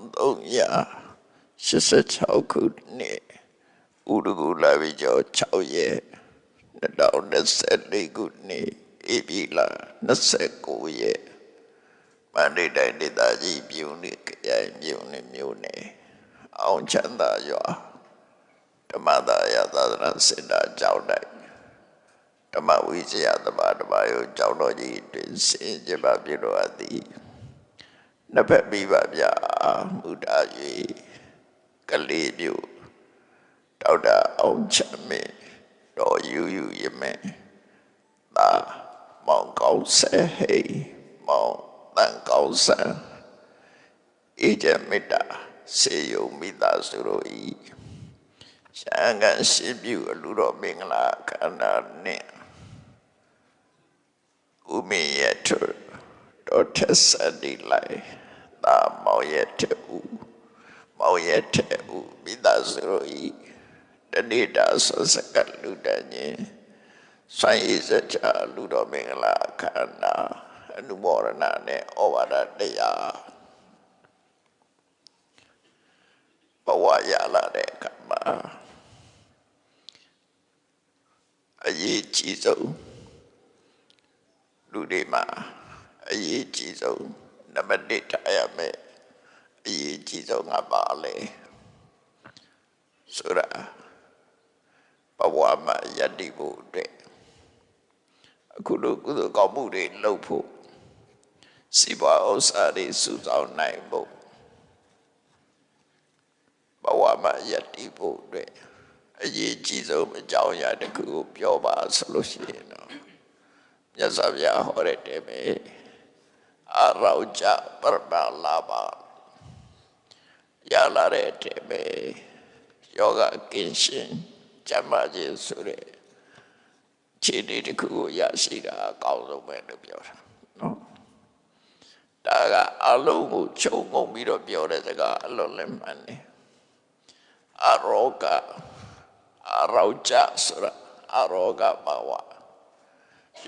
1386ခုနှစ်ဥဒကူလာပြီကျော်6ရက်2024ခုနှစ်ဧပြီလ29ရက်မန္တလေးတိုင်းဒေသကြီးပြုံးနေကြိုင်ပြုံးနေမြို့နယ်အောင်ချမ်းသာရွာဓမ္မသာယသာသနာစင်တာကျောင်းတိုင်းဓမ္မဝိဇ္ဇာသဘာဓမ္မယုံကျောင်းတော်ကြီးတွင်ဆင်ကြပါပြုလို့အပ်သည် နှစ်ဖက်ပြီးပါဗျာမူတာ၍ကလေးမျိုးဒေါက်တာအောင်ချမ်းမင်းတော်ယူယူရမဲသာမောင်ကောင်းဆဲဟိမောင်တန်ကောင်းဆန်အေဂျမီတာစေယုံမိသားစုတို့ဤရှမ်းကန်ရှိပြုအလူတော်မင်္ဂလာခန္ဓာနှင့်ဥမင်းရဲ့ထတော်ထက်စဒီလိုက် သာမောင်ရဲ့ထူမောင်ရဲ့ထူမိသားစုတို့ဤတနေ့တာဆောစကလူတန်ကြီးဆိုင်ရစချလူတော်မင်္ဂလာခန္ဓာအနုမောရဏနဲ့ဩဝါဒတရားဘဝရလာတဲ့အခါမှာအရေးကြီးဆုံးလူတွေမှာအရေးကြီးဆုံး နံပါတ်1ထားရမယ်အရေးကြီးဆုံးကပါလေဆိုရဘဝမှာယတ္တိဖို့အတွက်အခုလိုကုသိုလ်ကောင်းမှုတွေလုပ်ဖို့စီပွားဥစ္စာတွေစုဆောင်နိုင်ဖို့ဘဝမှာယတ္တိဖို့အတွက်အရေးကြီးဆုံးအကြောင်းအရာတစ်ခုကိုပြောပါဆိုလို့ရှိရင်တော့မြတ်စွာဘုရားဟောတဲ့တဲပဲ အရောကြပရမလာပါရလာတဲ့တဲပဲယောဂကင်းရှင်းကျမ်းမာခြင်းဆိုတဲ့ခြေနေတစ်ခုကိုရရှိတာအကောင်းဆုံးပဲလို့ပြောတာနော်ဒါကအလုံးကိုခြုံငုံပြီးတော့ပြောတဲ့စကားအလုံးလည်းမှန်တယ်အရောဂအရောကြဆိုတာအရောဂဘာဝ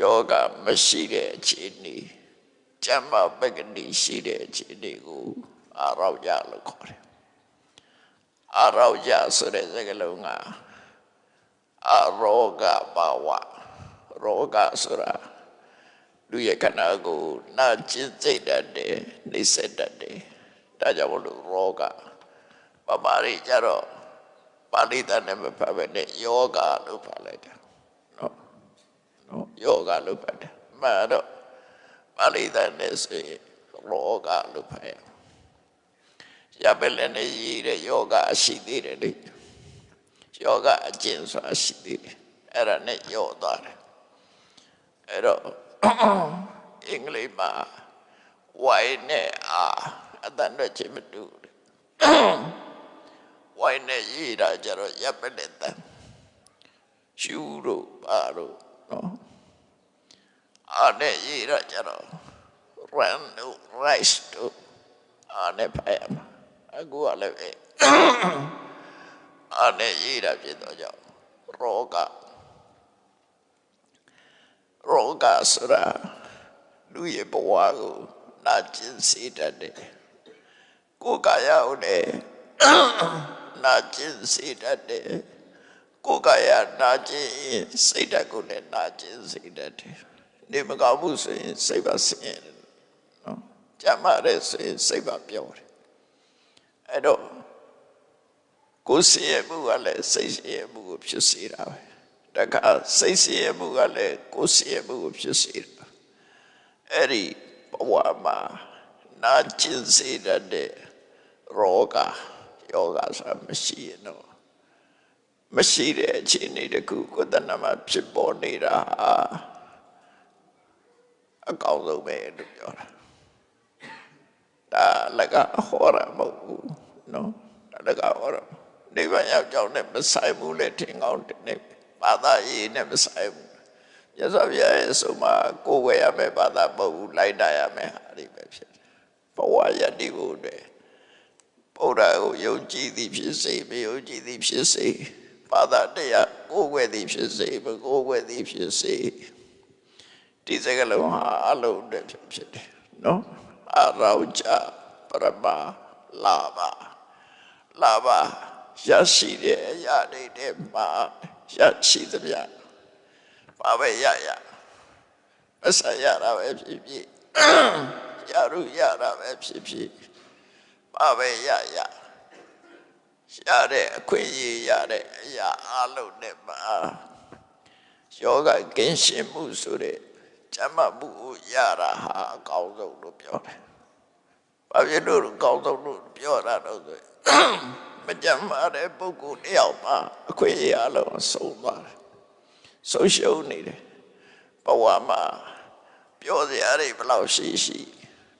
ယောဂမရှိတဲ့အခြေအနေ ကျမ်းမာပက္ကတိရှိတဲ့အခြေအနေကိုအရောကြလို့ခေါ်တယ်အရောကြဆိုတဲ့စကားလုံးကအရောဂဘာဝရောဂဆိုတာလူရဲ့ခန္ဓာကိုယ်နာကျင်စိတ်တတ်တယ်နှိစ္စတတ်တယ်ဒါကြောင့်မလို့ရောဂပမာရိကြတော့ပါဠိတန်နဲ့မဖတ်ပဲနဲ့ယောဂလို့ဖတ်လိုက်တာနော်နော်ယောဂလို့ဖတ်တယ်မှန်တော့ ပါဠိတန်နဲ့ဆိုရင်ရောဂလို့ဖတ်ရရပလည်းနဲ့ရည်တဲ့ယောဂရှိသေးတယ်လေယောဂအကျင့်ဆိုတာရှိသေးတယ်အဲ့ဒါနဲ့ယောသွားတယ်အဲ့တော့အင်္ဂလိပ်မှာ why နဲ့ r အတန်တော့ချင်းမတူဘူး why နဲ့ရေးတာကြတော့ရပ်ပနဲ့တန်ရှူတို့ပါတို့နော် အားနဲ့ရေးတာကြတော့ run တို့ rice တို့အားနဲ့ဖတ်ရမှာအခုကလည်းပဲအားနဲ့ရေးတာဖြစ်တော့ကြောင့်ရောဂရောဂဆိုတာလူရဲ့ဘဝကိုနာကျင်စေတတ်တယ်ကိုယ်ကာယကိုလည်းနာကျင်စေတတ်တယ်ကိုယ်ကာယနာကျင်ရင်စိတ်ဓာတ်ကိုလည်းနာကျင်စေတတ်တယ် နေမကောင်းမှုဆိုရင်စိတ်ပါဆင်းရဲတယ်နော်ကြမ်းမာတဲ့ဆိုရင်စိတ်ပါပြောတယ်အဲ့တော့ကိုယ်ဆင်းရဲမှုကလည်းစိတ်ဆင်းရဲမှုကိုဖြစ်စေတာပဲတခါစိတ်ဆင်းရဲမှုကလည်းကိုယ်ဆင်းရဲမှုကိုဖြစ်စေတာအဲ့ဒီဘဝမှာနာကျင်စေတတ်တဲ့ရောဂယောဂဆိုတာမရှိရင်တော့မရှိတဲ့အခြေအနေတခုကိုယ်တဏ္ဍမှာဖြစ်ပေါ်နေတာဟာ အကောင်းဆုံးပဲလို့ပြောတာဒါလည်းကဟောရမဟုတ်ဘူးနော်ဒါလည်းကဟောရနေပါရောက်ကြောင်းနဲ့မဆိုင်ဘူးလေထင်ကောင်းတယ်ဘာသာရေးနဲ့မဆိုင်ဘူးရသော်ပြရဲ့ဆိုမှကိုယ်ဝယ်ရမယ်ဘာသာမဟုတ်ဘူးလိုက်တာရမယ်ဟာဒီပဲဖြစ်တယ်ဘဝရတ္တိဖို့အတွက်ဗုဒ္ဓကိုယုံကြည်သည်ဖြစ်စေမယုံကြည်သည်ဖြစ်စေဘာသာတရားကိုယ်ဝယ်သည်ဖြစ်စေမကိုယ်ဝယ်သည်ဖြစ်စေ ဒီစကလုံးဟာအလုံးတည်းဖြစ်တယ်နော်အရောကြပရမလာပါလာပါရရှိတဲ့အရာတွေတည်းမှာရရှိသမျှဘာပဲရရမဆရတာပဲဖြစ်ဖြစ်ရရုရတာပဲဖြစ်ဖြစ်ဘာပဲရရရတဲ့အခွင့်အရေးရတဲ့အရာအလုံးနဲ့မှာယောဂကင်းရှင်းမှုဆိုတဲ့ ကျမ်းမာမှုကိုရတာဟာအကောင်းဆုံးလို့ပြောတယ်။ဘာဖြစ်လို့အကောင်းဆုံးလို့ပြောတာတော့ဆိုရင်မကြမ်းမာတဲ့ပုဂ္ဂိုလ်တယောက်မှာအခွင့်အရေးအလုံးဆုံးသွားတယ်။ဆုံးရှုံးနေတယ်။ဘဝမှာပြောစရာတွေဘယ်လောက်ရှိရှိ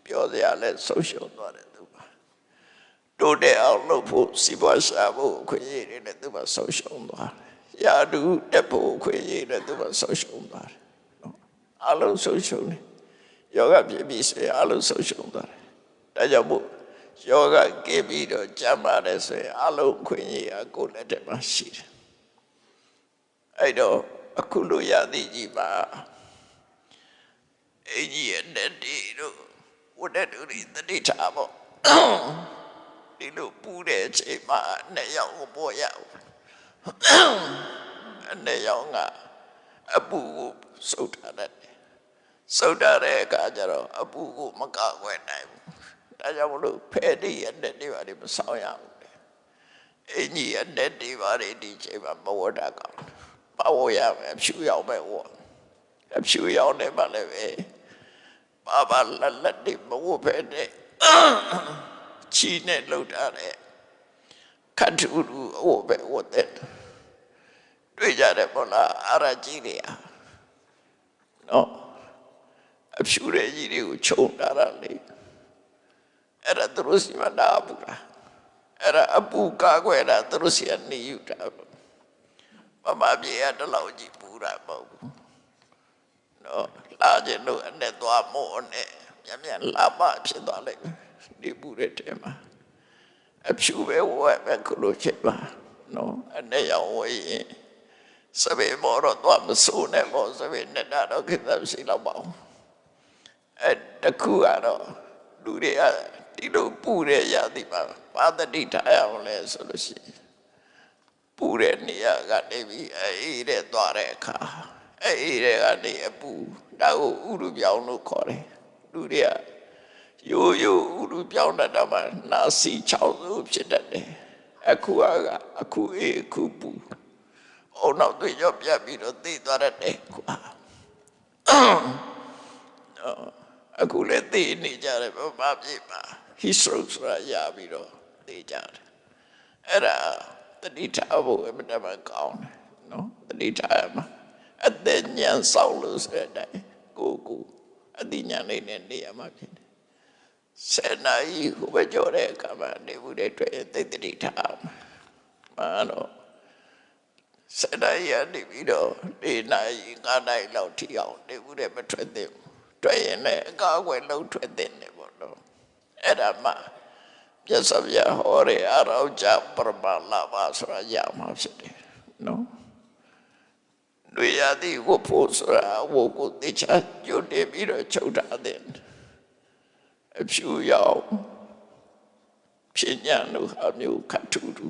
ပြောစရာလည်းဆုံးရှုံးသွားတယ်သူပါ။တိုးတဲ့အောင်လုပ်ဖို့စီးပွားရှာဖို့အခွင့်အရေးတွေလည်းသူပါဆုံးရှုံးသွားတယ်။ရာထူးတက်ဖို့အခွင့်အရေးလည်းသူပါဆုံးရှုံးသွားတယ်။နော်။ အလုံးဆုံးရှုံးတယ်။ယောဂပြည့်ပြီဆိုရင်အလုံးဆုံးရှုံးသွားတယ်။ဒါကြောင့်မို့ယောဂကိပြီးတော့ကျမ်းပါတယ်ဆိုရင်အလုံးခွင့်ရအကိုလက်ထက်မှာရှိတယ်အဲ့တော့အခုလိုရသည်ကြီးပါအင်ကြီးရဲ့တက်တီတို့ဝတ်တဲ့သူတွေတတိထားပေါ့ဒီလိုပူတဲ့အချိန်မှာနှစ်ယောက်ကိုပေါ်ရအောင်နှစ်ယောက်ကအပူကိုစုတ်ထားတတ်တယ် စုတ်ထားတဲ့အခါကျတော့အပူကိုမကကွယ်နိုင်ဘူးဒါကြောင့်မလို့ဖဲတိရတဲ့တွေပါတွေမဆောင်ရဘူးလေအင်ကြီးရတဲ့တွေပါတွေဒီချိန်မှာမဝတ်တာကောင်းမဝတ်ရမယ်ဖြူရောက်ပဲဝတ်အဖြူရောက်နေပါလေပဲဘာဘာလက်လက်တွေမဝတ်ပဲတဲ့ချီနဲ့လှုပ်ထားတဲ့ခတ်ထူထူအဝတ်ပဲဝတ်တဲ့တွေ့ကြတယ်ပေါ့လားအရာကြီးတွေอ่ะနော် အဖြူတဲ့ကြီးတွေကိုခြုံထားတာလေအဲ့ဒါသူတို့စီမနာဘူးလားအဲ့ဒါအပူကားခွဲတာသူတို့စီကနေယူတာမမပြေရတလောက်ကြီးပူတာမဟုတ်ဘူးနော်လာကျင်လို့အနေသွားမို့နဲ့မြန်မြန်လာမဖြစ်သွားလိုက်ဒီပူတဲ့တဲမှာအဖြူပဲဝဲပဲခုလိုချက်ပါနော်အနေရောဝဲရင်စပယ်မောတော့သွားမစိုးနဲ့ပေါ့စပယ်နဲ့တော့ကိစ္စရှိတော့ပါဘူး အဲ့တခုကတော့လူတွေကဒီလိုပူတဲ့ရာသီမှာဘာတတိထားရအောင်လဲဆိုလို့ရှိရင်ပူတဲ့နေရာကနေပြီးအေးတဲ့သွားတဲ့အခါအေးတဲ့ကနေအပူဒါကိုဥရုပြောင်းလို့ခေါ်တယ်လူတွေကရိုးရိုးဥရုပြောင်းတတ်တာမှနာစီချောင်းစုဖြစ်တတ်တယ်အခုကအခုအေးအခုပူအုံနောက်တွေ့ရပြတ်ပြီးတော့သိသွားတတ်တယ်ကွာ အခုလည်းသိနေကြတယ်ဘာဖြစ်ပါ his stroke ဆိုတာရပြီးတော့သိကြတယ်အဲ့ဒါတတိထားဖို့အမှန်တမ်းကောင်းတယ်နော်တတိထားရမှာအသက်ဉာဏ်ဆောင်လို့ဆိုတဲ့အတိုင်းကိုကိုအတိညာလေးနဲ့နေရမှာဖြစ်တယ်ဆယ်နာရီဟိုဘကြောတဲ့အခါမှာနေဘူးတဲ့တွေ့သိတတိထားမှာမာတော့ဆယ်နာရီနေပြီးတော့နေနာရီငါးနာရီလောက်ထိအောင်နေဘူးတဲ့မထွက်သင့်ဘူး တွေ့ရင်လည်းအကာအကွယ်လုံးထွက်သင့်တယ်ပေါ့နော်အဲ့ဒါမှပြစ္ဆဗျာဟောရအရောကြပရမလာပါဆိုတာရမှာဖြစ်တယ်နော်တွေ့ရသည်ဝဖို့ဆိုတာဝကိုတေချာကြွတယ်ပြီးတော့ချုပ်ထားတဲ့အဖြူရောက်ဖြစ်ညာလို့အမျိုးခတ်ထူထူ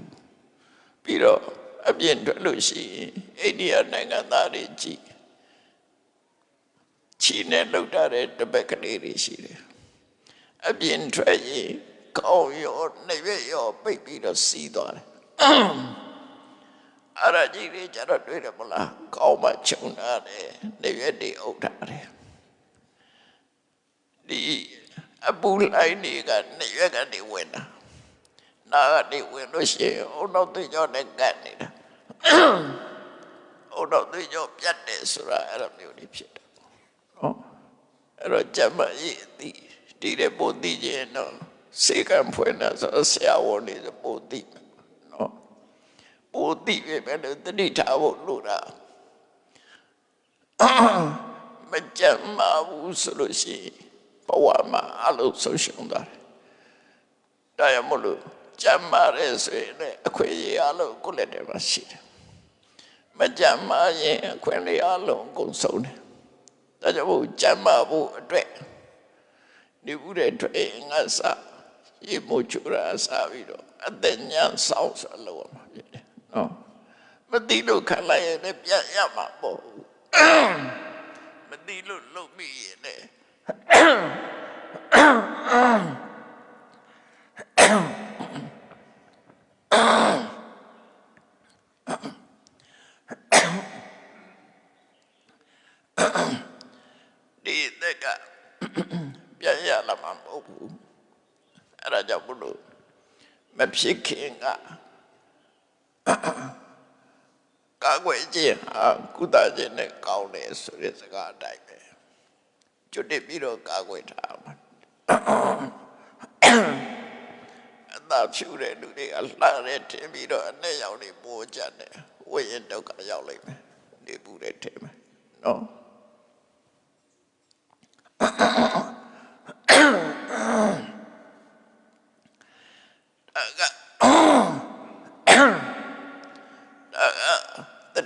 ပြီးတော့အပြင်ထွက်လို့ရှိရင်အိန္ဒိယနိုင်ငံသားတွေကြည့် ချီနဲ့လှုပ်ထားတဲ့တပည့်ကလေးတွေရှိတယ်အပြင်ထွက်ရင်ကောင်းရောနှရွက်ရောပိတ်ပြီးတော့စီးသွားတယ်အဲ့ဒါကြီးတွေကျတော့တွေ့တယ်မလားကောင်းမှခြုံထားတယ်နှရွက်တွေအုပ်ထားတယ်ဒီအပူလိုက်နေကနှရွက်ကနေဝင်တာနာကနေဝင်လို့ရှိရင်အုံတော့သိကြောနဲ့ကတ်နေတာအုံတော့သိကြောပြတ်တယ်ဆိုတာအဲ့လိုမျိုးတွေဖြစ်တယ်နော် အဲ့တော့ကြမ်းမကြီးအတိဒီတဲ့ပို့သိခြင်းတော့စေကံဖွင့်တာဆိုဆရာဝန်တွေပို့သိနော်ပို့သိပဲပဲတတိထားဖို့လို့တာမကြမ်းမဘူးဆိုလို့ရှိရင်ဘဝမှာအလုံးဆုံးရှုံးသွားတယ်ဒါရမလို့ကြမ်းမာရဲဆိုရင်လည်းအခွင့်အရေးအလုံးကိုလည်းတည်းမှာရှိတယ်မကြမ်းမာရင်အခွင့်အရေးအလုံးကုန်ဆုံးတယ် ဒါကြောင့်မို့ကြမ်းမာဖို့အတွက်ဒီဥတဲ့တွေ့ငါစရေမိုးချူရာစားပြီးတော့အသက်ညံဆောင်ဆိုလို့ရမှာဖြစ်တယ်နော်မတိလို့ခံလိုက်ရင်လည်းပြန်ရမှာပေါ့မတိလို့လုံမိရင်လည်း ဒီသက်ကပြန်ရလာမှာမဟုတ်ဘူးအဲ့ဒါကြောင့် ဘုလို့မဖြစ်ခင်ကကာကွယ်ခြင်းဟာကုသခြင်းနဲ့ကောင်းတယ်ဆိုတဲ့စကားအတိုင်းပဲကျွတ်တက်ပြီးတော့ကာကွယ်ထားမှာအသာဖြူတဲ့လူတွေကလှတဲ့ထင်ပြီးတော့အနေရောက်နေပိုးကြတယ်ဝိရင်ဒုက္ခရောက်လိမ့်မယ်နေပူတဲ့ထင်မယ်နော်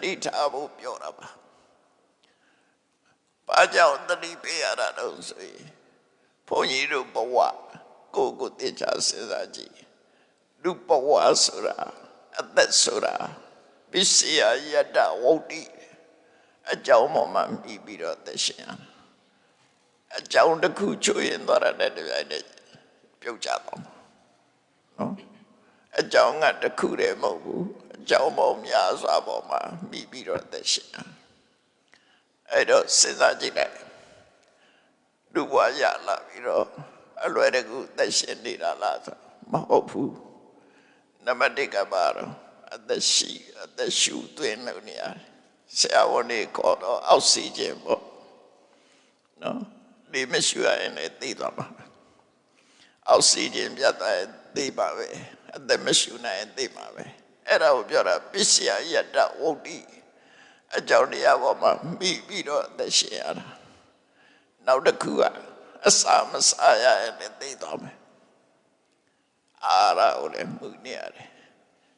တတိထားဖို့ပြောတာပါ။ဘာကြောင့်တတိပေးရတာတော့ဆိုရင်ဘုန်းကြီးတို့ဘဝကိုယ့်ကိုယ်သိချစဉ်းစားကြည့်။လူဘဝဆိုတာအသက်ဆိုတာပစ္စယယတ္တဝုဒ္ဓိအကြောင်းပေါ်မှာမိပြီးတော့သက်ရှင်ရတာ။အကြောင်းတစ်ခုချွေရင်သွားရတဲ့တရားနဲ့ပြုတ်ကြတော့မှာနော်။အကြောင်းကတစ်ခုတည်းမဟုတ်ဘူးအ ကြောင်းပေါင်းများစွာပေါ်မှာမိပြီးတော့သက်ရှင်အဲ့တော့စဉ်းစားကြည့်လိုက်လူဘဝရလာပြီးတော့အလွယ်တကူသက်ရှင်နေတာလားဆိုမဟုတ်ဘူးနံပါတ်1ကပါတော့အသက်ရှိအသက်ရှူသွင်းလို့နေရတယ်ဆရာဝန်တွေခေါ်တော့အောက်ဆီဂျင်ပေါ့နော်ဒီမရှူရရင်လည်းသိသွားမှာအောက်ဆီဂျင်ပြတ်သွားရင်သိပါပဲအသက်မရှူနိုင်ရင်သိမှာပဲ အဲ့ဒါကိုပြောတာပစ္စယယတ္တဝုဒ္ဓိအကြောင်းတရားပေါ်မှာမိပြီးတော့အသက်ရှင်ရတာနောက်တစ်ခုကအစာမစားရရင်လည်းသိသွားမယ်အာရကိုလည်းမှုနေရတယ်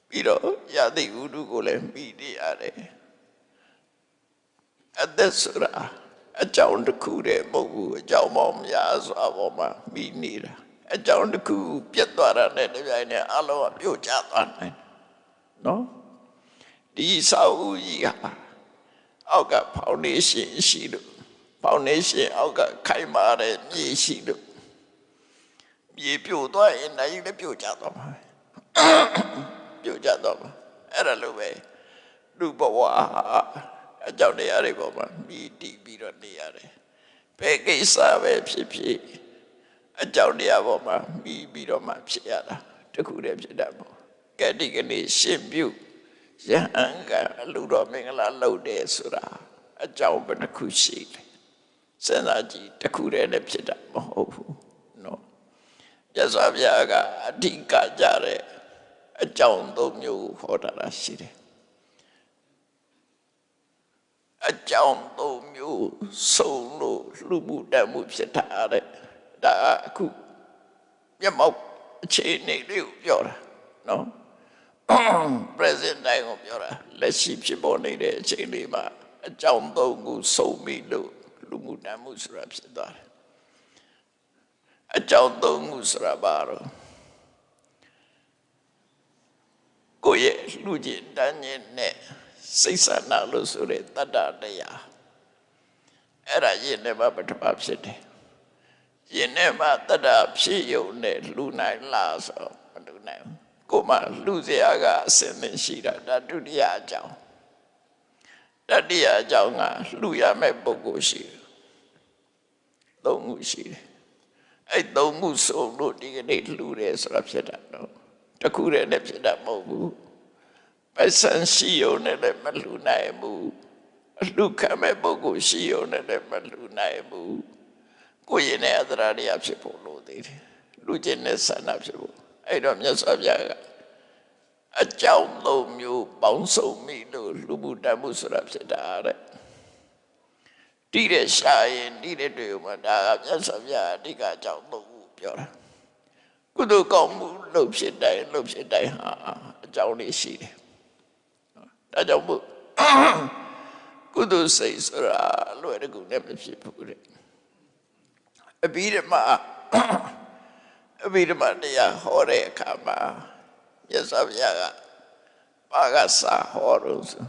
ပြီးတော့ယတိဥဒုကိုလည်းမိနေရတယ်အသက်ဆိုတာအကြောင်းတစ်ခုတည်းမဟုတ်ဘူးအကြောင်းပေါင်းများစွာပေါ်မှာမိနေတာအကြောင်းတစ်ခုပြတ်သွားတာနဲ့တပြိုင်နက်အလုံးကပြုတ်ကျသွားနိုင်တယ် နော်ဒီစာအုပ်ကြီးဟာအောက်ကဖောင်ဒေးရှင်းရှိလို့ဖောင်ဒေးရှင်းအောက်ကခိုင်မာတဲ့မြေရှိလို့မြေပြိုသွားရင်နိုင်လည်းပြိုကျသွားမှာပြိုကျသွားမှာအဲ့ဒါလိုပဲလူဘဝအကြောင်းတရားတွေပေါ်မှာမိတီးပြီးတော့နေရတယ်ဘယ်ကိစ္စပဲဖြစ်ဖြစ်အကြောင်းတရားပေါ်မှာမိပြီးတော့မှဖြစ်ရတာတခုတည်းဖြစ်တတ်မို့ ကတိကနေ့ရှင်ပြုယဟန်ကအလူတော်မင်္ဂလာလုပ်တယ်ဆိုတာအကြောင်းပဲတစ်ခုရှိတယ်စဉ်းစားကြည့်တစ်ခုတည်းနဲ့ဖြစ်တာမဟုတ်ဘူးနော်မြတ်စွာဘုရားကအဓိကကြတဲ့အကြောင်းသုံးမျိုးဟောတာရှိတယ်အကြောင်းသုံးမျိုးစုံလို့လူမှုတတ်မှုဖြစ်တာတဲ့ဒါအခုမျက်မှောက်အခြေအနေလေးကိုပြောတာနော် present time ကိုပြောတာလက်ရှိဖြစ်ပေါ်နေတဲ့အချိန်လေးမှာအကြောင်းသုံးခုစုံပြီလို့လူမှုတတ်မှုဆိုတာဖြစ်သွားတယ်အကြောင်းသုံးခုဆိုတာဘာတော့ကိုယ့်ရဲ့လူကြီးတန်းခြင်းနဲ့စိတ်ဆန္ဒလို့ဆိုတဲ့တတ္တတရားအဲ့ဒါရင်ထဲမှာပထမဖြစ်တယ်ရင်ထဲမှာတတ္တဖြစ်ယုံနဲ့လူနိုင်လားဆိုမလူနိုင်ဘူး ကိုမှလူစရာကအစင်သင်ရှိတာဒါဒုတိယအကြောင်းတတိယအကြောင်းကလူရမဲ့ပုဂ္ဂိုလ်ရှိတယ်သုံးခုရှိတယ်အဲ့သုံးခုစုံလို့ဒီကနေ့လူတယ်ဆိုတာဖြစ်တာတော့တခုတည်းနဲ့ဖြစ်တာမဟုတ်ဘူးပစံရှိုံနဲ့လည်းမလူနိုင်ဘူးအလူခံမဲ့ပုဂ္ဂိုလ်ရှိုံနဲ့လည်းမလူနိုင်ဘူးကိုယ်ရင်နဲ့အသရာတရားဖြစ်ဖို့လိုသေးတယ်လူချင်းနဲ့ဆန္ဒဖြစ်ဖို့ အဲ့တော့မြတ်စွာဘုရားကအကြောင်းသုံးမျိုးပေါင်းစုံမိလို့လူမှုတတ်မှုဆိုတာဖြစ်တာတဲ့တိတဲ့ရှာရင်တိတဲ့တွေ့မှာဒါကမြတ်စွာဘုရားအဓိကအကြောင်းသုံးခုပြောတာကုသိုလ်ကောင်းမှုလုပ်ဖြစ်တိုင်းလုပ်ဖြစ်တိုင်းဟာအကြောင်းလေးရှိတယ်ဒါကြောင့်မို့ကုသိုလ်စိတ်ဆိုတာလွယ်တကူနဲ့မဖြစ်ဘူးတဲ့အပြီးဓမ္မ အအဘိဓမ္မာတရားဟောတဲ့အခါမှာမြတ်စွာဘုရားကဘာကစာဟောလို့ဆို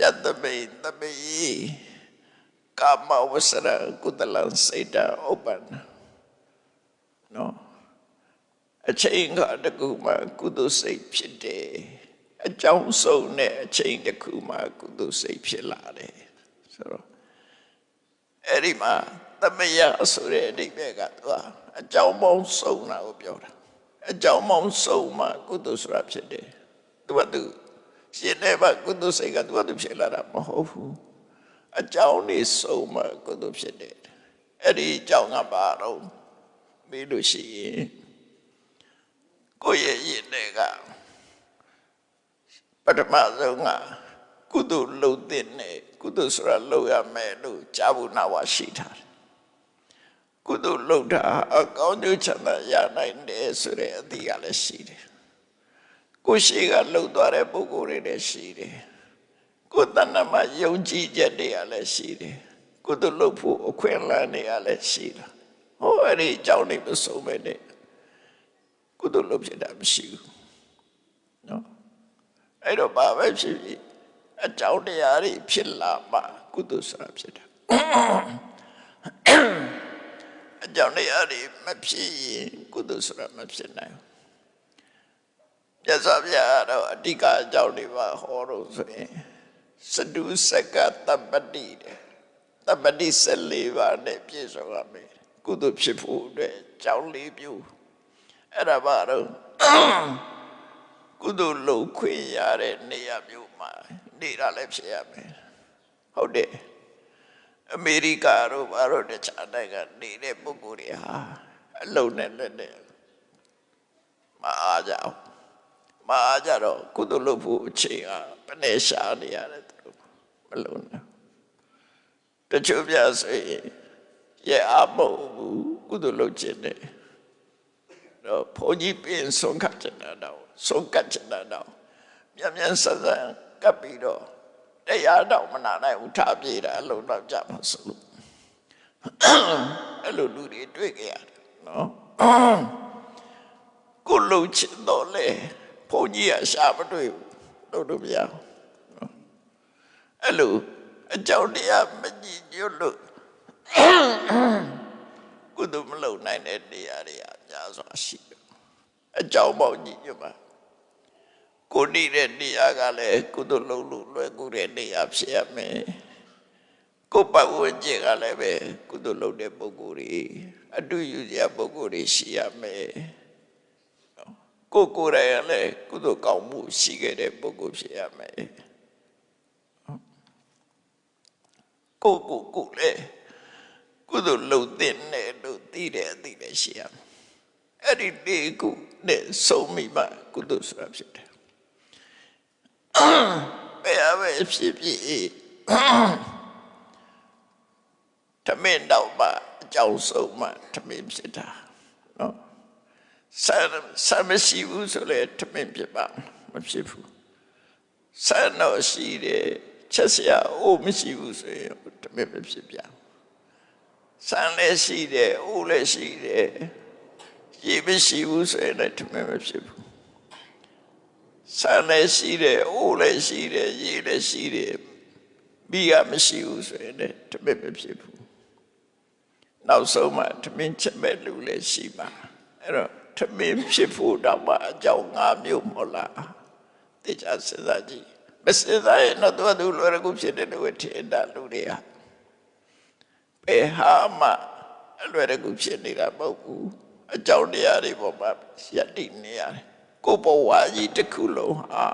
ယတမိန်တမိကာမဝဆရကုတလံစေတဥပ္ပန္နနော်အချိန်ကတကူမှကုသိုလ်စိတ်ဖြစ်တယ်အကြောင်းဆုံးတဲ့အချိန်တကူမှကုသိုလ်စိတ်ဖြစ်လာတယ်ဆိုတော့အဲ့ဒီမှာ သမယဆိုတဲ့အဓိပ္ပာယ်ကသူကအကြောင်းပေါင်းစုံတာကိုပြောတာအကြောင်းပေါင်းစုံမှကုသိုလ်ဆိုတာဖြစ်တယ်သူကသူရှင်နေပါကုသိုလ်စိတ်ကသူကသူဖြစ်လာတာမဟုတ်ဘူးအကြောင်းနေစုံမှကုသိုလ်ဖြစ်တယ်အဲ့ဒီအကြောင်းကဘာတော့မေးလို့ရှိရင်ကိုယ့်ရဲ့ရင်တွေကပထမဆုံးကကုသိုလ်လုပ်တဲ့နဲ့ကုသိုလ်ဆိုတာလုပ်ရမယ်လို့ကြားဖို့နာဝရှိထားတယ် ကုသိုလ်လုပ်တာအကောင်းကျိုးချမ်းသာရနိုင်တယ်ဆိုတဲ့အသည့်ကလည်းရှိတယ်ကိုယ်ရှိကလှုပ်သွားတဲ့ပုဂ္ဂိုလ်တွေလည်းရှိတယ်ကိုယ်တဏ္ဍမှာယုံကြည်ချက်တွေကလည်းရှိတယ်ကုသိုလ်လုပ်ဖို့အခွင့်အလမ်းတွေကလည်းရှိတာဟောအဲ့ဒီအကြောင်းတွေမဆုံးပဲနဲ့ကုသိုလ်လုပ်ဖြစ်တာမရှိဘူးနော်အဲ့တော့ဘာပဲဖြစ်ဖြစ်အကြောင်းတရားတွေဖြစ်လာမှကုသိုလ်ဆိုတာဖြစ်တာ အကြောင်းတရားတွေမဖြစ်ရင်ကုသိုလ်ဆိုတာမဖြစ်နိုင်ဘူးမြတ်စွာဘုရားတော့အဓိကအကြောင်းတွေပါဟောလို့ဆိုရင်စတုစကတပ္ပတိတဲ့တပ္ပတိ14ပါးနဲ့ပြည့်စုံရမယ်ကုသိုလ်ဖြစ်ဖို့အတွက်ကြောင်းလေးမျိုးအဲ့ဒါပါတော့ကုသိုလ်လုပ်ခွင့်ရတဲ့နေရာမျိုးမှာနေတာလည်းဖြစ်ရမယ်ဟုတ်တယ် အမေရိကတို့ဘာလို့တခြားနိုင်ငံနေတဲ့ပုဂ္ဂိုလ်တွေဟာအလုံးနဲ့လက်နဲ့မအားကြအောင်မအားကြတော့ကုသိုလ်လုပ်ဖို့အချိန်ကဘယ်နဲ့ရှာနေရတယ်သူတို့မလုံးနဲ့တချို့ပြဆိုရင်ရဲ့အမို့ကုသိုလ်လုပ်ခြင်းနဲ့တော့ဘုန်းကြီးပြင်ဆုံးခတ်ချင်တာတော့ဆုံးကတ်ချင်တာတော့မြန်မြန်ဆန်ဆန်ကပ်ပြီးတော့ တရားတော့မနာနိုင်ဘူးထားပြေးတာအလုံးတော့ကြပါစို့လို့အဲ့လိုလူတွေတွေ့ကြရတယ်နော်ကိုလုံချင်တော့လေဘုန်းကြီးကရှာမတွေ့ဘူးလို့တို့မရဘူးနော်အဲ့လိုအကြောင်းတရားမကြည့်ညွတ်လို့ကုသိုလ်မလုပ်နိုင်တဲ့တရားတွေအများစွာရှိတယ်အကြောင်းပေါင်းကြည့်ညွတ်ပါ ကိုနေတဲ့နေရာကလည်းကုသိုလ်လုပ်လို့လွယ်ကူတဲ့နေရာဖြစ်ရမယ်ကိုပတ်ဝန်းကျင်ကလည်းပဲကုသိုလ်လုပ်တဲ့ပုဂ္ဂိုလ်တွေအတူယူစရာပုဂ္ဂိုလ်တွေရှိရမယ်ကိုကိုယ်တိုင်ကလည်းကုသိုလ်ကောင်းမှုရှိခဲ့တဲ့ပုဂ္ဂိုလ်ဖြစ်ရမယ်ကိုကိုကိုလည်းကုသိုလ်လုပ်တဲ့နဲ့လို့သိတဲ့အသိလည်းရှိရမယ်အဲ့ဒီဒီကုနဲ့ဆုံးမိမှကုသိုလ်ဆိုတာဖြစ်တယ် ဘယ်အပဲဖြစ်ဖြစ်တမင်တော့မှအကြောင်းဆုံးမှတမင်ဖြစ်တာနော်ဆမ်းဆမ်းမရှိဘူးဆိုလေတမင်ဖြစ်ပါမဖြစ်ဘူးဆမ်းတော့ရှိတယ်ချက်စရာအိုးမရှိဘူးဆိုရင်တမင်မဖြစ်ပြန်ဆမ်းလည်းရှိတယ်အိုးလည်းရှိတယ်ရေမရှိဘူးဆိုရင်လည်းတမင်မဖြစ်ဘူး ဆန်လည်းရှိတယ်အိုးလည်းရှိတယ်ရေလည်းရှိတယ်မိကမရှိဘူးဆိုရင်လည်းတမင်မဖြစ်ဘူးနောက်ဆုံးမှတမင်ချက်မဲ့လူလည်းရှိပါအဲ့တော့တမင်ဖြစ်ဖို့တော့မှအကြောင်း၅မျိုးမဟုတ်လားတေချာစဉ်းစားကြည့်မစဉ်းစားရင်တော့သူကသူလွယ်ကူဖြစ်တယ်လို့ထင်တာလူတွေကဘယ်ဟာမှအလွယ်ကူဖြစ်နေတာမဟုတ်ဘူးအကြောင်းတရားတွေပေါ်မှာယက်တည်နေရတယ် ကိုယ်ဘဝကြီးတစ်ခုလုံးဟာ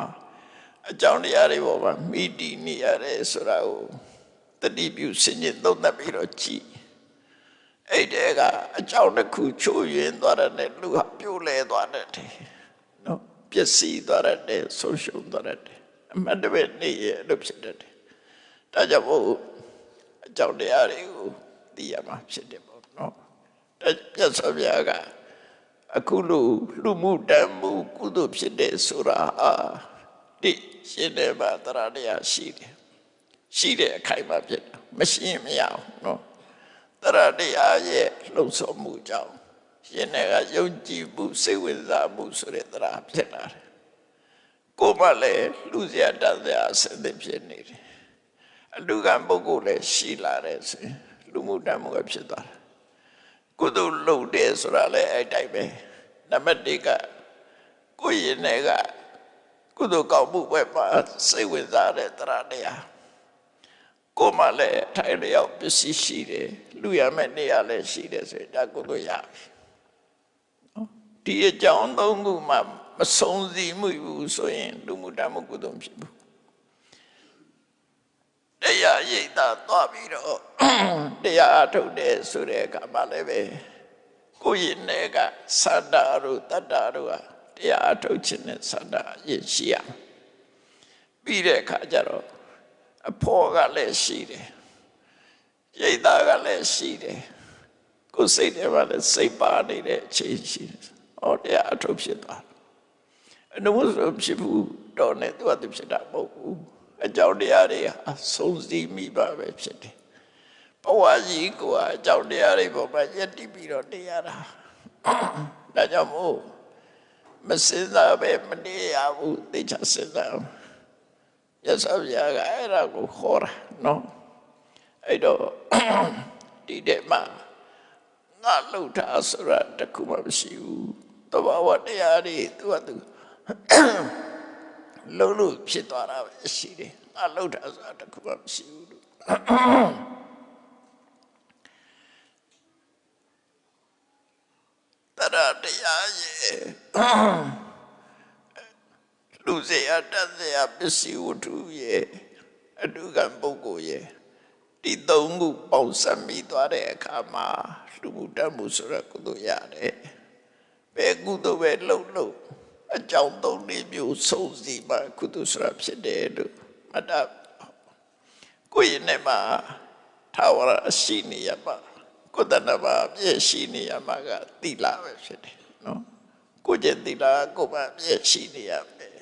အကြောင်းတရားတွေပေါ်မှာမိတည်နေရတယ်ဆိုတာကိုတတိပြုစင်ရင်သုံးသပ်ပြီးတော့ကြည်အဲ့တဲကအကြောင်းတစ်ခုချိုးယွင်းသွားတဲ့လူဟာပြိုလဲသွားတဲ့နော်ပျက်စီးသွားတဲ့ဆုံးရှုံးသွားတဲ့အမှန်တကယ်နေရလို့ဖြစ်တဲ့ဒါကြောင့်မို့အကြောင်းတရားတွေကိုသိရမှာဖြစ်တယ်ပေါ့နော်ဒါပြတ်စောပြားက အခုလိုလူမှုတမ်းမှုကုသိုလ်ဖြစ်တဲ့ဆိုတာဟာဒီရှင်းတယ်ပါတရားတရားရှိတယ်ရှိတဲ့အခိုင်အမာဖြစ်တာမရှိရင်မရအောင်နော်တရားတရားရဲ့လှုပ်ဆော်မှုကြောင့်ရှင်နဲ့ကယုံကြည်မှုစိတ်ဝင်စားမှုဆိုတဲ့တရားဖြစ်လာတယ်ကိုယ်မှလည်းလူစရာတတ်စရာအစသဖြစ်နေတယ်အလူကံပုဂ္ဂိုလ်လည်းရှိလာတယ်ဆိုရင်လူမှုတတ်မှုကဖြစ်သွားတယ် ကုသိုလ်လုပ်တယ်ဆိုတာလည်းအဲ့တိုင်းပဲနံပါတ်1ကကိုယ်ရင်နဲ့ကကုသိုလ်ကောင်းမှုပဲမှာစိတ်ဝင်စားတဲ့တရားတရားကိုယ်မှလည်းထိုင်လျောက်ပစ္စည်းရှိတယ်လူရမယ့်နေရာလည်းရှိတယ်ဆိုရင်ဒါကုသိုလ်ရပြီနော်ဒီအကြောင်းသုံးခုမှမဆုံးစည်းမှုဘူးဆိုရင်လူမှုတတ်မှုကုသိုလ်ဖြစ်ဘူး တရားရိပ်သာသွားပြီးတော့တရားအထုတ်တယ်ဆိုတဲ့အခါမှလည်းပဲကိုယ့်ရဲ့နယ်ကသတ္တတို့တတ္တတို့ဟာတရားအထုတ်ခြင်းနဲ့သတ္တရရှိရမယ်ပြီးတဲ့အခါကျတော့အဖော်ကလည်းရှိတယ်ရိပ်သာကလည်းရှိတယ်ကိုယ်စိတ်ထဲမှာလည်းစိတ်ပါနေတဲ့အချိန်ရှိတယ်ဟောတရားအထုတ်ဖြစ်သွားတယ်အနုမဆိုဖြစ်ဘူးတော့နဲ့သူကသူဖြစ်တာမဟုတ်ဘူး အကြောင်းတရားတွေဟာဆုံးစည်းမိပါပဲဖြစ်တယ်ဘဝကြီးကအကြောင်းတရားတွေပေါ်မှာယက်တိပြီးတော့နေရတာဒါကြောင့်မို့မစင်စားပဲမနေရဘူးသိချစဉ်းစားအောင်ရသော်ပြာကအဲ့ဒါကိုခေါ်တာနော်အဲ့တော့ဒီတဲ့မှာငါလှုပ်တာဆိုတာတခုမှမရှိဘူးတဘာဝတရားတွေသူကသူ လုံးလို့ဖြစ်သွားတာပဲရှိတယ်ငါလှုပ်တာဆိုတာတခုမှမရှိဘူးလို့တရတရားရဲ့လူစေရတတ်စေရပစ္စည်းဝတ္ထုရဲ့အတုကံပုဂ္ဂိုလ်ရဲ့ဒီသုံးခုပေါင်းစပ်မိသွားတဲ့အခါမှာလူမှုတတ်မှုဆိုရကုသိုလ်ရတယ်ဘယ်ကုသိုလ်ပဲလှုပ်လှုပ် အကြောင်းသုံးလေးမျိုးစုံစီမှကုသိုလ်ဆိုတာဖြစ်တယ်လို့မတတ်ကိုယ့်ရဲ့နဲ့မှာထာဝရအရှိနေရပါကိုယ်တဏ္ဍမှာအပြည့်ရှိနေရမှာကတိလာပဲဖြစ်တယ်နော်ကိုယ်ကျင့်တိလာကိုယ်မှာအပြည့်ရှိနေရမယ်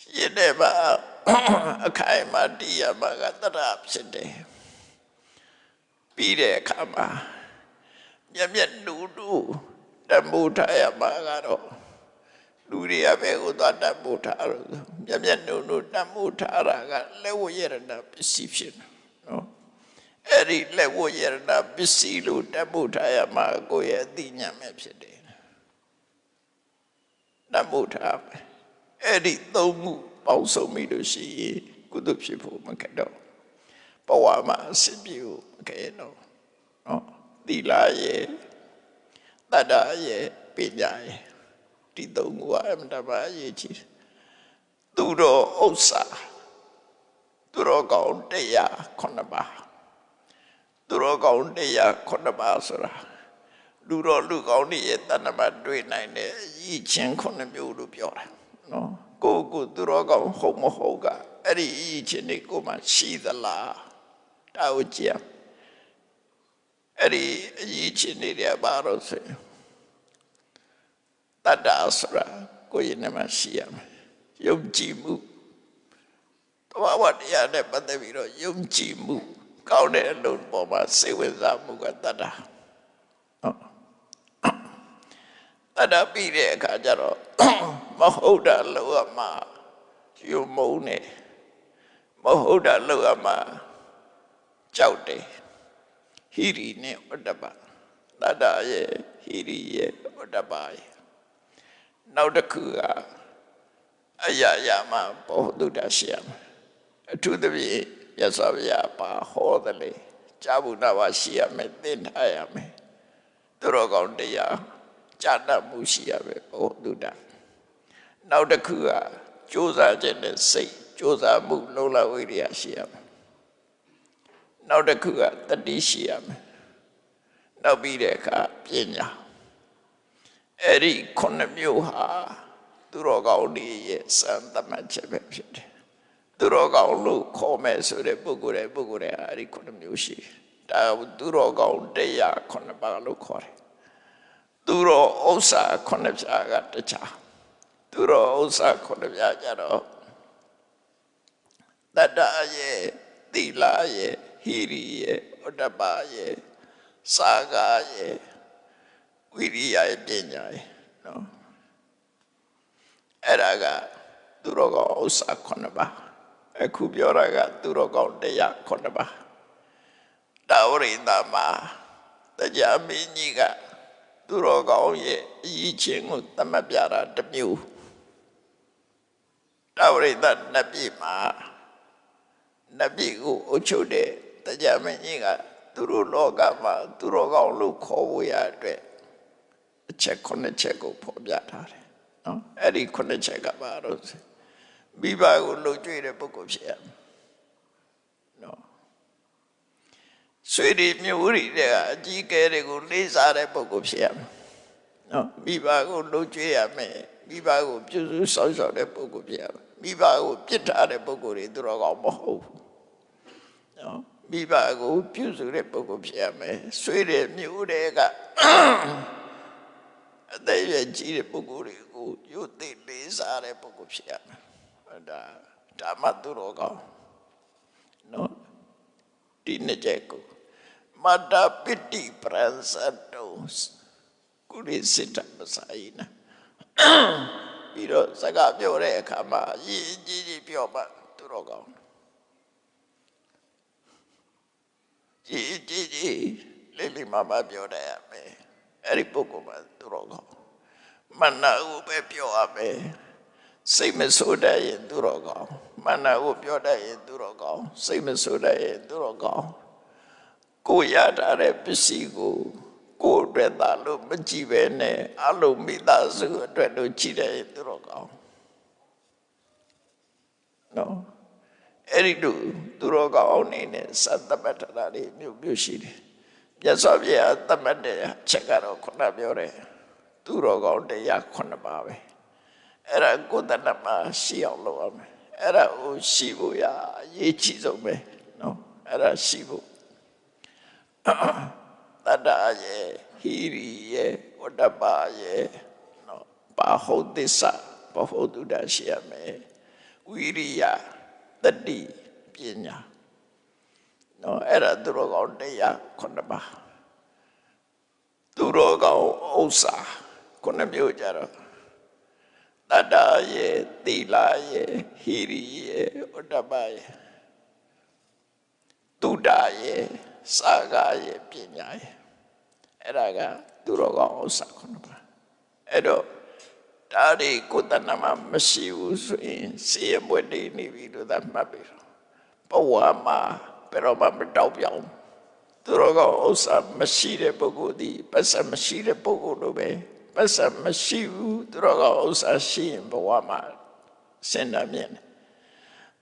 ရှိတဲ့မှာအခိုင်အမာတည်ရမှာကတရဖြစ်တယ်ပြီးတဲ့အခါမှာမျက်မျက်နူနူတမှုထားရမှာကတော့ လူတွေကပဲကိုသွားတမှုထားလို့မျက်မျက်နူနူတမှုထားတာကလက်ဝရဏပစ္စည်းဖြစ်တယ်နော်အဲ့ဒီလက်ဝရဏပစ္စည်းလို့တမှုထားရမှာကိုယ့်ရဲ့အသိဉာဏ်ပဲဖြစ်တယ်တမှုထားမယ်အဲ့ဒီသုံးမှုပေါင်းစုံပြီလို့ရှိရင်ကုသဖြစ်ဖို့မခက်တော့ဘဝမှာအစဉ်ပြေဖို့မခက်တော့နော်သီလရဲ့တတ္တရဲ့ပညာရဲ့ ဒီသုံးခုကအမှန်တပါအရေးကြီးတယ်သူတော်ဥစ္စာသူတော်ကောင်းတရားခုနှစ်ပါးသူတော်ကောင်းတရားခုနှစ်ပါးဆိုတာလူတော်လူကောင်းတွေရဲ့တဏ္ဍမှာတွေ့နိုင်တဲ့ရည်ချင်းခုနှစ်မျိုးလို့ပြောတာနော်ကိုကိုသူတော်ကောင်းဟုတ်မဟုတ်ကအဲ့ဒီရည်ချင်းတွေကိုမှရှိသလားတာကိုကြည့်အဲ့ဒီအရေးချင်းတွေဘာလို့ဆိုရင် တတ္တာဆိုတာကိုယ့်ရဲ့နဲ့မှရှိရမယ်ယုံကြည်မှုတဘာဝတရားနဲ့ပတ်သက်ပြီးတော့ယုံကြည်မှုကောင်းတဲ့အလုပ်ပေါ်မှာစိတ်ဝင်စားမှုကတတ္တာတတ္တာပြီးတဲ့အခါကျတော့မဟုတ်တာလို့အမှယုံမုန်းနေမဟုတ်တာလို့အမှကြောက်တယ်ဟိရိနဲ့ဥဒ္ဒပတတ္တာရဲ့ဟိရိရဲ့ဥဒ္ဒပရဲ့ နောက်တစ်ခုကအရာရာမှာဘောဓုတရှိရမယ်အထူးသဖြင့်မြတ်စွာဘုရားပါဟောတယ်လေကြာဘူးနာပါရှိရမယ်သင်ထားရမယ်သူတော်ကောင်းတရားကြာတတ်မှုရှိရမယ်ဘောဓုတနောက်တစ်ခုကကြိုးစားခြင်းနဲ့စိတ်ကြိုးစားမှုလုံလဝိရိယရှိရမယ်နောက်တစ်ခုကတတိရှိရမယ်နောက်ပြီးတဲ့အခါပညာ အဲ့ဒီခုနှစ်မျိုးဟာသူတော်ကောင်းတွေရဲ့စံတမန်ချက်ပဲဖြစ်တယ်သူတော်ကောင်းလို့ခေါ်မယ်ဆိုတဲ့ပုဂ္ဂိုလ်တွေပုဂ္ဂိုလ်တွေအဲ့ဒီခုနှစ်မျိုးရှိဒါသူတော်ကောင်းတရားခုနှစ်ပါးလို့ခေါ်တယ်သူတော်ဥစ္စာခုနှစ်ပြားကတခြားသူတော်ဥစ္စာခုနှစ်ပြားကြတော့တတ္တရဲ့သီလရဲ့ဟိရိရဲ့ဥဒ္ဒပရဲ့စာဂရဲ့ ဝိရိယရဲ့ပညာရဲ့နော်အဲ့ဒါကသူတော်ကောင်းဥစ္စာ9ပါးအခုပြောတာကသူတော်ကောင်းတရား9ပါးတာဝရိန္ဒမှာတရားမင်းကြီးကသူတော်ကောင်းရဲ့အရေးချင်းကိုသတ်မှတ်ပြတာတစ်မျိုးတာဝရိန္ဒနတ်ပြည်မှာနတ်ပြည်ကိုအုပ်ချုပ်တဲ့တရားမင်းကြီးကသူတို့လောကမှာသူတော်ကောင်းလို့ခေါ်ဖို့ရအတွက် အချက်ခုနှစ်ချက်ကိုဖော်ပြထားတယ်နော်အဲ့ဒီခုနှစ်ချက်ကပါတော့ဆိုမိဘကိုလှုပ်ကြွေးတဲ့ပုဂ္ဂိုလ်ဖြစ်ရမယ်နော်ဆွေဒီမျိုးရီတဲ့အကြီးကဲတွေကိုလေးစားတဲ့ပုဂ္ဂိုလ်ဖြစ်ရမယ်နော်မိဘကိုလှုပ်ကြွေးရမယ်မိဘကိုပြုစုဆောက်ရှောက်တဲ့ပုဂ္ဂိုလ်ဖြစ်ရမယ်မိဘကိုပြစ်ထားတဲ့ပုဂ္ဂိုလ်တွေသူတော်ကောင်းမဟုတ်ဘူးနော်မိဘကိုပြုစုတဲ့ပုဂ္ဂိုလ်ဖြစ်ရမယ်ဆွေတဲ့မျိုးတွေက အသက်အရွယ်ကြီးတဲ့ပုဂ္ဂိုလ်တွေကိုယုတ်သိလေးစားတဲ့ပုဂ္ဂိုလ်ဖြစ်ရမယ်ဟောဒါဓမ္မသူတော်ကောင်းနော်ဒီနှစ်ချက်ကိုမတ္တပိတိပရန်စတောကုရိစိတ္တပစာယနာပြီးတော့စကားပြောတဲ့အခါမှာရည်ကြီးကြီးပြောမှသူတော်ကောင်းရည်ကြီးကြီးလေးလေးမမပြောတတ်ရမယ် အဲ့ဒီပုဂ္ဂိုလ်မှာသူတော်ကောင်းမနဟုပဲပြောရမယ်စိတ်မဆိုးတတ်ရင်သူတော်ကောင်းမနဟုပြောတတ်ရင်သူတော်ကောင်းစိတ်မဆိုးတတ်ရင်သူတော်ကောင်းကိုရထားတဲ့ပစ္စည်းကိုကိုယ်အတွက်သာလို့မကြည့်ပဲနဲ့အလုံးမိသားစုအတွက်လို့ကြည့်တဲ့သူတော်ကောင်းနော်အဲ့ဒီလိုသူတော်ကောင်းအနေနဲ့စသတ်မှတ်ထားတာတွေမျိုးမျိုးရှိတယ် မြတ်စွာဘုရားသတ်မှတ်တဲ့ချက်ကတော့ခုနပြောတယ်သူတော်ကောင်းတရားခုနှစ်ပါးပဲအဲ့ဒါကိုယ်တဏ္ဍမှာရှိအောင်လုပ်ရမယ်အဲ့ဒါကိုရှိဖို့ရအရေးကြီးဆုံးပဲနော်အဲ့ဒါရှိဖို့တတ္တရဲ့ဟိရိရဲ့ဝတ္တပါရဲ့နော်ဘာဟုတ်သစ္စာဘာဟုတ်တုဒ္ဒရှိရမယ်ဝိရိယတတိပညာ နော်အဲ့ဒါသူတော်ကောင်းတရားခုနှစ်ပါးသူတော်ကောင်းဥစ္စာခုနှစ်မျိုးကြတော့တတ္တရဲ့သီလရဲ့ဟိရိရဲ့ဝတ္တပါရဲ့တုဒ္ဒရဲ့စာဂရဲ့ပညာရဲ့အဲ့ဒါကသူတော်ကောင်းဥစ္စာခုနှစ်ပါးအဲ့တော့ဒါတွေကိုယ်တဏ္ဍမှာမရှိဘူးဆိုရင်စေရမွေနေနေပြီလို့သာမှတ်ပြီးတော့ဘဝမှာ ဘယ်တော့မှမတောက်ပြောင်းသူတော်ကောင်းဥစ္စာမရှိတဲ့ပုဂ္ဂိုလ်ဒီပတ်စံမရှိတဲ့ပုဂ္ဂိုလ်လိုပဲပတ်စံမရှိဘူးသူတော်ကောင်းဥစ္စာရှိရင်ဘဝမှာစင်တာမြင်တယ်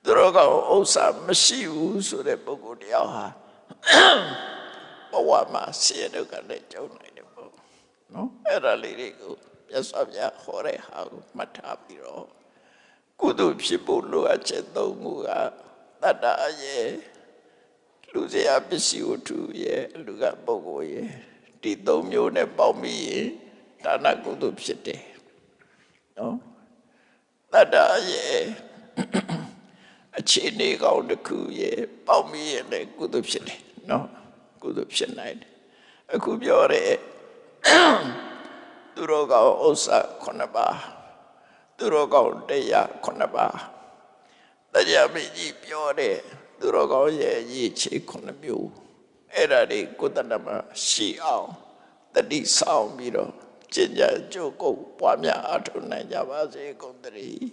သူတော်ကောင်းဥစ္စာမရှိဘူးဆိုတဲ့ပုဂ္ဂိုလ်တယောက်ဟာဘဝမှာဆင်းရဲဒုက္ခနဲ့ကြုံနိုင်တယ်ပေါ့နော်အဲ့ဒါလေးတွေကိုမြတ်စွာဘုရားဟောတဲ့ဟာကိုမှတ်ထားပြီးတော့ကုသိုလ်ဖြစ်ဖို့လိုအပ်ချက်သုံးခုကတတ္တရဲ့ လူစရာပစ္စည်းဝတ္ထုရဲ့လူကပုဂ္ဂိုလ်ရဲ့ဒီသုံးမျိုးနဲ့ပေါင်းပြီးရင်ဒါနကုသိုလ်ဖြစ်တယ်နော်တတ္တရဲ့အခြေအနေကောင်းတစ်ခုရဲ့ပေါင်းပြီးရင်လည်းကုသိုလ်ဖြစ်တယ်နော်ကုသိုလ်ဖြစ်နိုင်တယ်အခုပြောတဲ့သူတော်ကောင်းဥစ္စာခုနှစ်ပါးသူတော်ကောင်းတရားခုနှစ်ပါးတရားမကြီးပြောတဲ့ သူတော်ကောင်းရဲ့ရည်ချေခုနှစ်မျိုးအဲ့ဒါတွေကိုယ်တဏ္ဍမှာရှိအောင်တတိဆောင်ပြီးတော့ကျင့်ကြံကြိုးကုပ်ပွားများအထောက်နိုင်ကြပါစေကုန်သတည်း